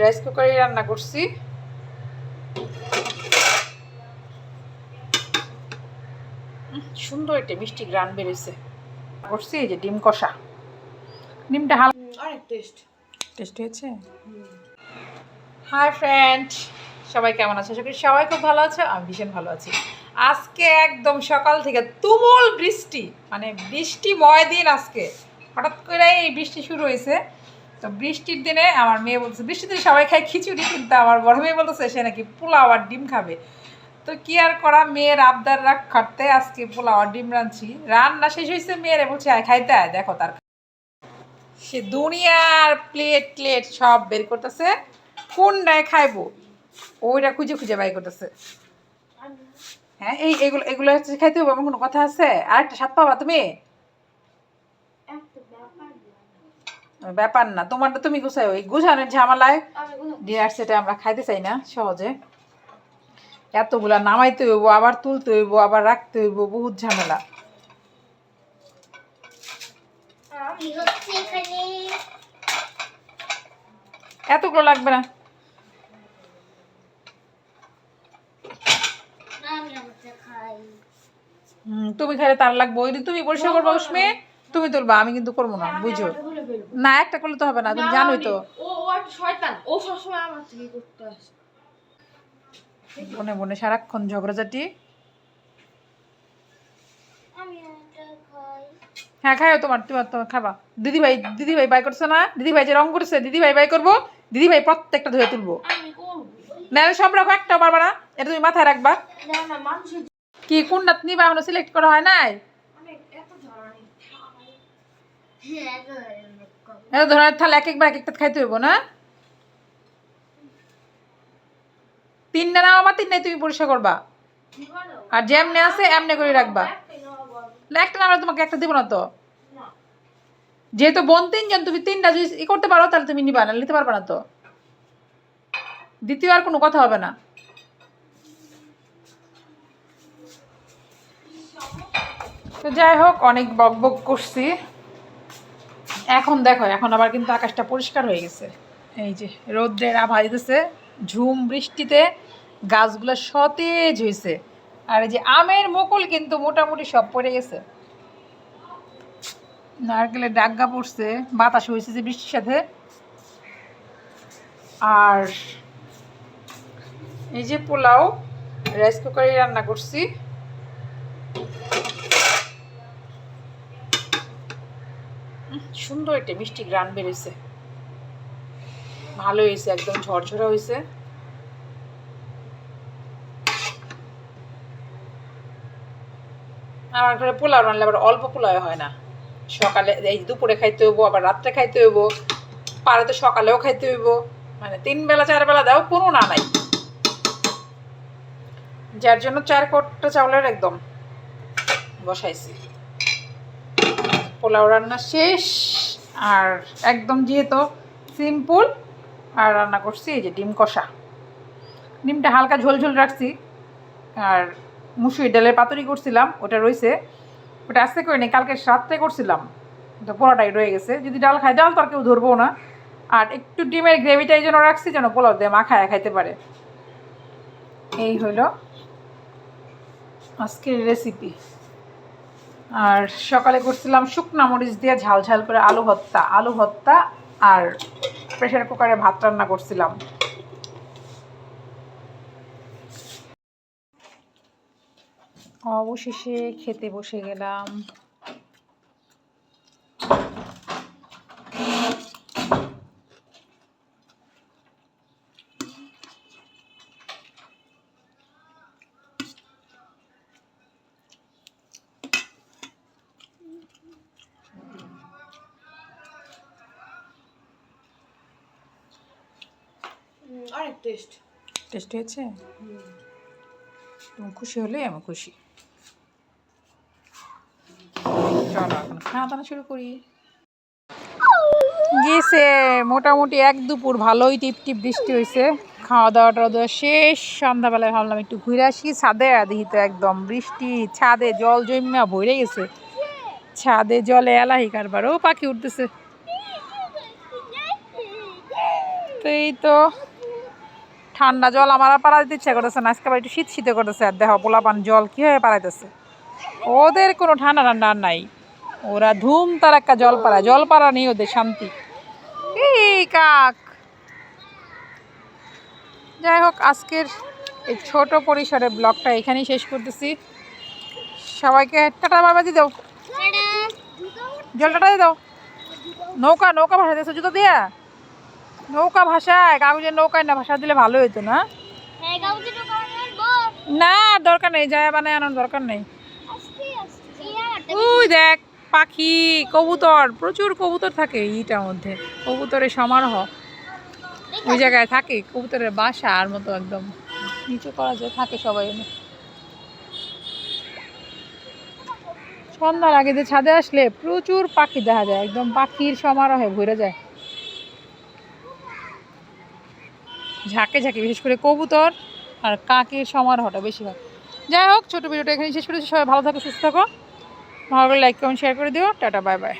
Rice কুকারে রান্না করছি। সুন্দর একটা মিষ্টি গ্রান বেরোইছে করছি এই যে ডিম কষা। ডিমটা হালকা অনেক টেস্ট টেস্ট হয়েছে? হাই ফ্রেন্ড সবাই কেমন আছে? আশা করি সবাই খুব ভালো আছে আমি ভীষণ ভালো আছি। আজকে একদম সকাল থেকে তুমুল বৃষ্টি মানে বৃষ্টিময় দিন আজকে। হঠাৎ করে এই বৃষ্টি শুরু হয়েছে। তো বৃষ্টির দিনে আমার মেয়ে বলছে, বৃষ্টির দিনে সবাই খায় খিচুড়ি, কিন্তু আমার বড় মেয়ে বলতেছে সে নাকি পোলাও আর ডিম খাবে। তো কি আর করা, মেয়ের আবদার রাখ খাটতে আজকে পোলাও আর ডিম রাঁধছি। রান্না শেষ হয়েছে, মেয়েরে বলছে, আয়, খাইতে আয়, দেখো তার সে দুনিয়ার প্লেট প্লেট সব বের করতেছে, কোনটায় খাইবো? ওইটা খুঁজে খুঁজে বাই করতেছে। হ্যাঁ এই, এগুলো এগুলো খাইতে হবে এমন কোনো কথা আছে? আর একটা স্বাদ পাবা তুমি? ব্যাপার না তোমারটা তুমি গুছাই ওই গুছানোর ঝামেলায় ডিনার সেটা আমরা খাইতে চাই না সহজে। এতগুলা নামাইতে হইব আবার তুলতে হইব আবার রাখতে হইব বহুত ঝামেলা। এতগুলো লাগবে না। তুমি খাইলে তার লাগবে। ওই তুমি পরিষ্কার করব উসমে তুমি তুলবা আমি কিন্তু করব না বুঝো? না একটা করলে তো হবে না তুমি জানোই তো। ও ও একটা শয়তান ও সবসময় আমার থেকে করতে আসে। বনে বনে সারাক্ষণ ঝগড়াঝাটি আমি এটা খাই। হ্যাঁ খাও তোমার তোমার তোমার খাবা। দিদি ভাই দিদি ভাই বাই করছে না? দিদি ভাই যে রং করেছে দিদি ভাই বাই করব? দিদি ভাই প্রত্যেকটা ধুয়ে তুলবো। আমি করব। না সব রাখো একটা পারবা না এটা তুমি মাথায় রাখবা। না না মানুষের কি কোনটা নিবা এখনও সিলেক্ট করা হয় নাই? ধরে কম এত ধরনের থালা এক একবার, এক একটা খাইতে হইব, না? তিনটা নাও আমার তিনটাই তুমি পরিষ্কার করবা। আর যেমনে আছে, এমনি করে রাখবা। একটা না আমরা তোমাকে একটা দিব না তো? যেহেতু বোন তিনজন, তুমি তিনটা যদি ই করতে পারো, তাহলে তুমি নিবা না নিতে পারবে না তো? দ্বিতীয় আর কোনো কথা হবে না। তো যাই হোক, অনেক বক বক করছি। এখন দেখো, এখন আবার কিন্তু আকাশটা পরিষ্কার হয়ে গেছে। এই যে রৌদ্রের আভা দিতেছে, ঝুম বৃষ্টিতে গাছগুলো সতেজ হয়েছে। আর এই যে আমের মুকুল কিন্তু মোটামুটি সব পড়ে গেছে। নারকেলের ডাগ্গা পড়ছে, বাতাস হয়েছে যে বৃষ্টির সাথে। আর এই যে পোলাও, রাইস কুকারে রান্না করছি। সুন্দর একটা মিষ্টি গ্রান বেরোইছে। ভালো হয়েছে একদম ঝরঝরা হয়েছে আমার ঘরে পোলাও রান্নালে আবার অল্প পোলাও হয় না। সকালে এই দুপুরে খাইতে হইব, আবার রাত্রে খাইতে হইব। পারে তো সকালেও খাইতে হইব। মানে তিন বেলা, চার বেলা দাও কোনো না নাই। যার জন্য চার কোটটা চাউলের একদম বসাইছি। পোলাও রান্না শেষ। আর একদম যেহেতু সিম্পল আর রান্না করছি এই যে ডিম কষা। ডিমটা হালকা ঝোল ঝোল রাখছি। আর মুসুরি ডালের পাতুরি করছিলাম, ওটা রয়েছে ওটা আস্তে করে নি কালকে সাতটায় করছিলাম। তো পোলাওটাই রয়ে গেছে। যদি ডাল খায়, ডাল তো আর কেউ ধরবো না। আর একটু ডিমের গ্রেভিটাই যেন রাখছি, যেন পোলাও দিয়ে মাখায় খাইতে পারে। এই হলো আজকের রেসিপি আর সকালে করছিলাম শুকনা মরিচ দিয়ে ঝাল ঝাল করে আলু ভর্তা। আলু ভর্তা আর প্রেশার কুকারে ভাত রান্না করছিলাম। অবশেষে খেতে বসে গেলাম। অনেক টেস্ট টেস্ট হয়েছে? তুমি খুশি হলে আমি খুশি। চলো এখন খাওয়া দাওয়া শুরু করি। গেছে মোটামুটি এক দুপুর ভালোই টিপ টিপ বৃষ্টি হয়েছে। খাওয়া দাওয়া টাওয়া দাওয়া শেষ সন্ধ্যাবেলায় ভাবলাম একটু ঘুরে আসি। ছাদে দেখি তো একদম বৃষ্টি ছাদে জল জমা ভরে গেছে। ছাদে জলে এলাহি কারবার ও পাখি উঠতেছে। তো এই তো ঠান্ডা জল আমার আর পাড়া দিতে ইচ্ছা করতেছে না। আজকে একটু শীত শীতে করতেছে আর দেখো পোলাপান জল কীভাবে পাড়াইতেছে। ওদের কোনো ঠান্ডা ঠান্ডা নাই। ওরা ধুম তার একটা জল পাড়ায়। জল পাড়া নেই ওদের শান্তি। এই কাক। যাই হোক আজকের এই ছোট পরিসরের ব্লগটা এখানেই শেষ করতেছি। সবাইকে টাটা বাবাজি দাও। জলটা দিয়ে দাও। নৌকা নৌকা দিয়েছ জুতো দিয়া? নৌকা ভাষায় কাগজের নৌকায় না ভাষা দিলে ভালো হতো না। হ্যাঁ না দরকার নেই যায় বানায় আনার দরকার নেই। ওই দেখ। পাখি কবুতর প্রচুর কবুতর থাকে এইটার মধ্যে। কবুতরের সমারোহ। ওই জায়গায় থাকে কবুতরের বাসা আর মতো একদম। নিচু করা যায় থাকে সবাই সন্ধ্যার আগে যে ছাদে আসলে প্রচুর পাখি দেখা যায় একদম পাখির সমারোহে ভরে যায়। ঝাঁকে ঝাঁকে, বিশেষ করে কবুতর আর কাকের সমারোহটা বেশি হয়। যাই হোক, ছোটো ভিডিওটা এখানে শেষ করেছি। সবাই ভালো থাকো, সুস্থ থাকো। ভালো করে লাইক কমেন্ট শেয়ার করে দিও। Tata bye bye